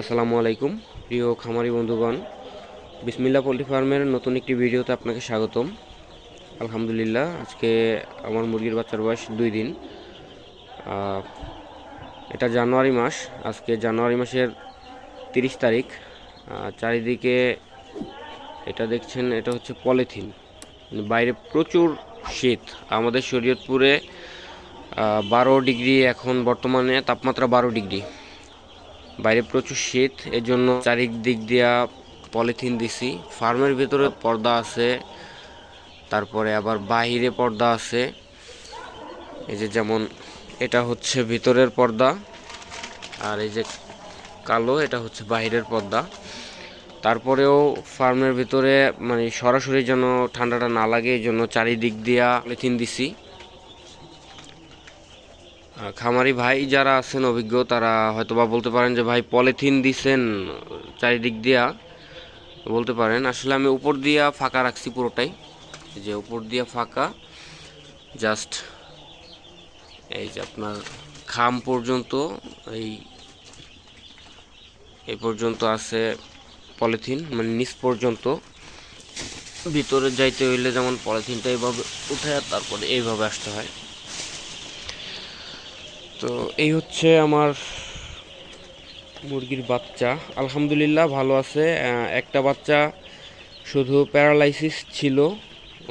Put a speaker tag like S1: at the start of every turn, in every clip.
S1: আসসালামু আলাইকুম। প্রিয় খামারি বন্ধুগণ বিসমিল্লা পোলট্রি ফার্মের নতুন একটি ভিডিওতে আপনাকে স্বাগতম। আলহামদুলিল্লাহ, আজকে আমার মুরগির বাচ্চার বয়স দুই দিন। এটা জানুয়ারি মাস, আজকে জানুয়ারি মাসের তিরিশ তারিখ। চারিদিকে এটা দেখছেন, এটা হচ্ছে পলিথিন। বাইরে প্রচুর শীত। আমাদের শরীয়তপুরে বারো ডিগ্রি, এখন বর্তমানে তাপমাত্রা বারো ডিগ্রি। বাইরে প্রচুর শীত এর জন্য চারিদিক দিয়া পলিথিন দিছি। ফার্মের ভিতরে পর্দা আছে, তারপরে আবার বাহিরে পর্দা আছে। এই যে যেমন এটা হচ্ছে ভিতরের পর্দা, আর এই যে কালো, এটা হচ্ছে বাহিরের পর্দা। তারপরেও ফার্মের ভিতরে মানে সরাসরি যেন ঠান্ডাটা না লাগে এই জন্য চারিদিক দিয়া পলিথিন দিছি। খামারি ভাই যারা আছেন, অভিজ্ঞ, তারা হয়তোবা বলতে পারেন যে ভাই পলিথিন দিছেন চারিদিক দিয়া। বলতে পারেন, আসলে আমি উপর দিয়া ফাঁকা রাখছি পুরোটাই। যে উপর দিয়া ফাঁকা জাস্ট এই যে আপনার খাম পর্যন্ত, এই এই পর্যন্ত আছে পলিথিন মানে নিচ পর্যন্ত। ভিতরে যাইতে হইলে যেমন পলিথিনটা এইভাবে উঠে তারপরে এইভাবে আসতে হয়। তো এই হচ্ছে আমার মুরগির বাচ্চা। আলহামদুলিল্লাহ ভালো আছে। একটা বাচ্চা শুধু প্যারালাইসিস ছিল,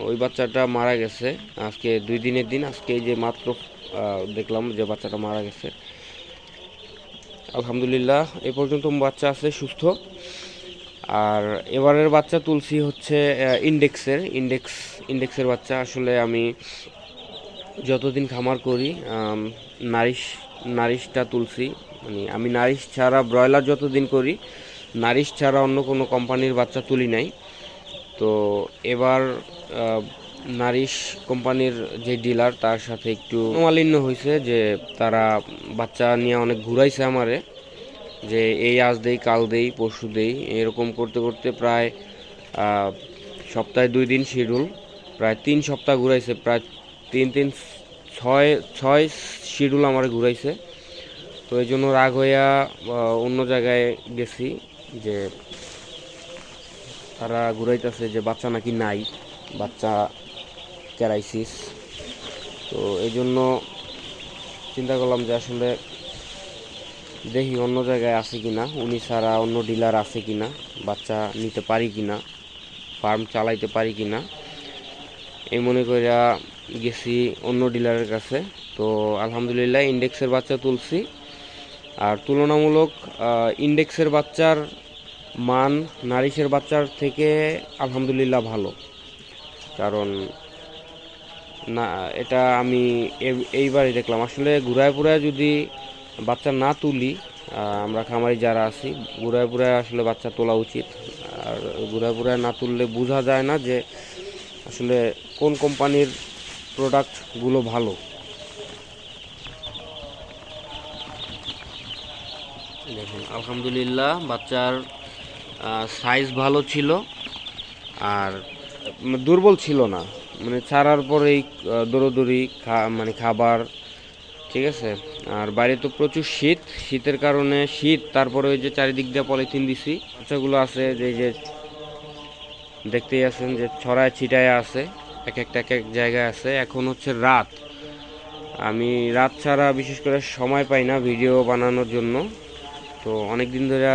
S1: ওই বাচ্চাটা মারা গেছে আজকে দুই দিনের দিন। আজকে এই যে মাত্র দেখলাম যে বাচ্চাটা মারা গেছে। আলহামদুলিল্লাহ, এ পর্যন্ত বাচ্চা আছে, সুস্থ। আর এবারের বাচ্চা তুলসি হচ্ছে ইন্ডেক্সের। ইন্ডেক্স, ইন্ডেক্সের বাচ্চা আসলে আমি যতদিন খামার করি নারিশ, নারিশটা তুলসি মানে আমি নারিশ ছাড়া ব্রয়লার যতদিন করি, নারিশ ছাড়া অন্য কোনো কোম্পানির বাচ্চা তুলি নাই। তো এবার নারিশ কোম্পানির যে ডিলার, তার সাথে একটু মনোমালিন্য হয়েছে যে তারা বাচ্চা নিয়ে অনেক ঘুরাইছে আমারে, যে এই আজ দেই, কাল দেই, পরশু দেই। এরকম করতে করতে প্রায় সপ্তাহে দুই দিন শিডিউল, প্রায় তিন সপ্তাহ ঘুরাইছে, প্রায় তিন তিন, ছয় ছয় শিডিউল আমার ঘুরাইছে। তো এই জন্য রাগ হইয়া অন্য জায়গায় গেছি যে তারা ঘুরাইতেছে যে বাচ্চা নাকি নাই, বাচ্চা ক্যারাইসিস। তো এই জন্য চিন্তা করলাম যে আসলে দেখি অন্য জায়গায় আছে কি না উনি ছাড়া অন্য ডিলার আছে কিনা, বাচ্চা নিতে পারি কি না ফার্ম চালাইতে পারি কিনা। এই মনে করিয়া গেছি অন্য ডিলারের কাছে। তো আলহামদুলিল্লাহ ইন্ডেক্সের বাচ্চা তুলছি। আর তুলনামূলক ইন্ডেক্সের বাচ্চার মান নারিশের বাচ্চার থেকে আলহামদুলিল্লাহ ভালো। কারণ না, এটা আমি এইবারই দেখলাম। আসলে ঘুরায় পুরায় যদি বাচ্চা না তুলি আমরা খামারি যারা আছি, ঘুরায় পুরায় আসলে বাচ্চা তোলা উচিত। আর ঘুরায় পুরায় না তুললে বোঝা যায় না যে আসলে কোন কোম্পানির প্রোডাক্টগুলো ভালো? দেখুন, আলহামদুলিল্লাহ বাচ্চার সাইজ ভালো ছিল আর দুর্বল ছিল না। মানে ছাড়ার পরেই দৌড়োদৌড়ি, খা মানে খাবার, ঠিক আছে? আর বাইরে তো প্রচুর শীত। শীতের কারণে শীত, তারপরে ওই যে চারিদিক দিয়ে পলিথিন দিছি। বাচ্চাগুলো আছে, যে যে দেখতেই আছেন যে ছড়ায় ছিটায় আছে, এক একটা এক এক জায়গায় আছে। এখন হচ্ছে রাত। আমি রাত ছাড়া বিশেষ করে সময় পাই না ভিডিও বানানোর জন্য। তো অনেক দিন ধরে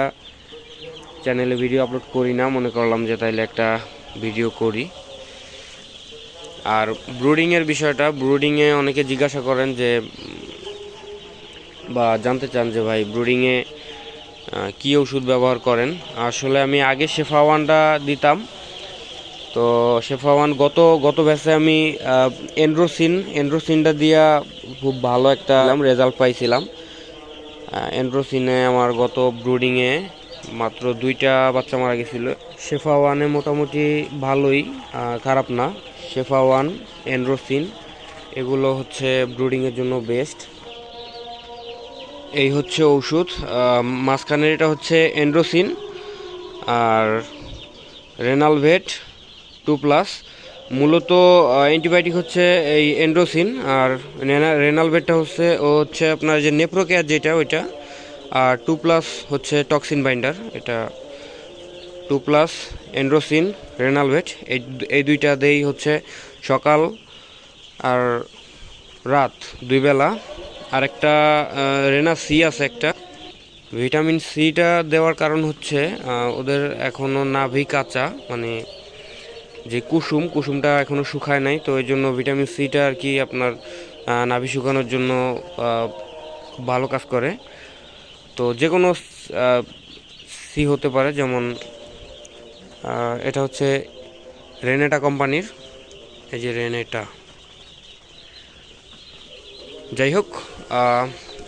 S1: চ্যানেলে ভিডিও আপলোড করি না, মনে করলাম যে তাইলে একটা ভিডিও করি। আর ব্রুডিংয়ের বিষয়টা, ব্রুডিংয়ে অনেকে জিজ্ঞাসা করেন যে, বা জানতে চান যে ভাই, ব্রুডিংয়ে কী ওষুধ ব্যবহার করেন? আসলে আমি আগে শেফা ওয়ানটা দিতাম। তো শেফা ওয়ান গত গত ব্যাচে আমি এন্ড্রোসিন এন্ড্রোসিনটা দিয়া খুব ভালো একটা রেজাল্ট পাইছিলাম। এন্ড্রোসিনে আমার গত ব্রুডিংয়ে মাত্র দুইটা বাচ্চা মারা গেছিল। শেফা ওয়ানে মোটামুটি ভালোই খারাপ না। শেফা ওয়ান এন্ড্রোসিন এগুলো হচ্ছে ব্রুডিংয়ের জন্য বেস্ট এই হচ্ছে ওষুধ মাঝখানের এটা হচ্ছে এন্ড্রোসিন আর রেনালভেট টু প্লাস মূলত অ্যান্টিবায়োটিক হচ্ছে এই এন্ড্রোসিন আর রেনালভেটটা হচ্ছে, ও হচ্ছে আপনার যে নেপ্রোকেয়ার যেটা, ওইটা। আর টু প্লাস হচ্ছে টক্সিন বাইন্ডার এটা টু প্লাস এন্ড্রোসিন রেনালভেট এই এই দুইটা দেই হচ্ছে সকাল আর রাত দুই বেলা। আর একটা রেনা সি আছে একটা। ভিটামিন সিটা দেওয়ার কারণ হচ্ছে ওদের এখনও নাভি কাঁচা মানে যে কুসুম, কুসুমটা এখনও শুকায় নাই, তো এই জন্য ভিটামিন সিটা আর কি আপনার নাভি শুকানোর জন্য ভালো কাজ করে। তো যে কোনো সি হতে পারে, যেমন এটা হচ্ছে রেনেটা কোম্পানির, এই যে রেনেটা। যাই হোক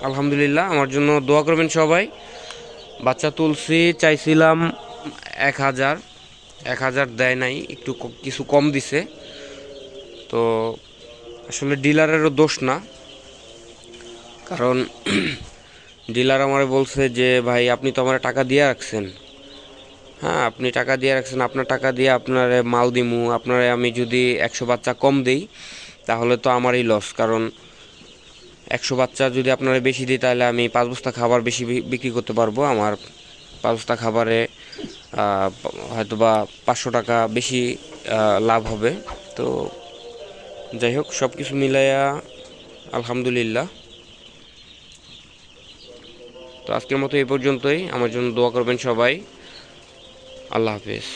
S1: আলহামদুলিল্লাহ, আমার জন্য দোয়া করবেন সবাই। বাচ্চা তুলসি চাইছিলাম এক হাজার। এক হাজার দেয় নাই, একটু কিছু কম দিছে। তো আসলে ডিলারেরও দোষ না। কারণ ডিলার আমারে বলছে যে, ভাই, আপনি তো আমার টাকা দিয়ে রাখছেন। হ্যাঁ আপনি টাকা দিয়ে রাখছেন, আপনার টাকা দিয়ে আপনার মাল দিমু, আপনারে আমি যদি একশো বাচ্চা কম দেই, তাহলে তো আমারই লস কারণ একশো বাচ্চা যদি আপনারা বেশি দিই, তাহলে আমি পাঁচ বস্তা খাবার বেশি বিক্রি করতে পারব। আমার পাঁচ বস্তা খাবারে হয়তো বা পাঁচশো টাকা বেশি লাভ হবে। তো যাই হোক সব কিছু মিলাইয়া আলহামদুলিল্লাহ। তো আজকের মতো এই পর্যন্তই। আমার জন্য দোয়া করবেন সবাই। আল্লাহ হাফিজ।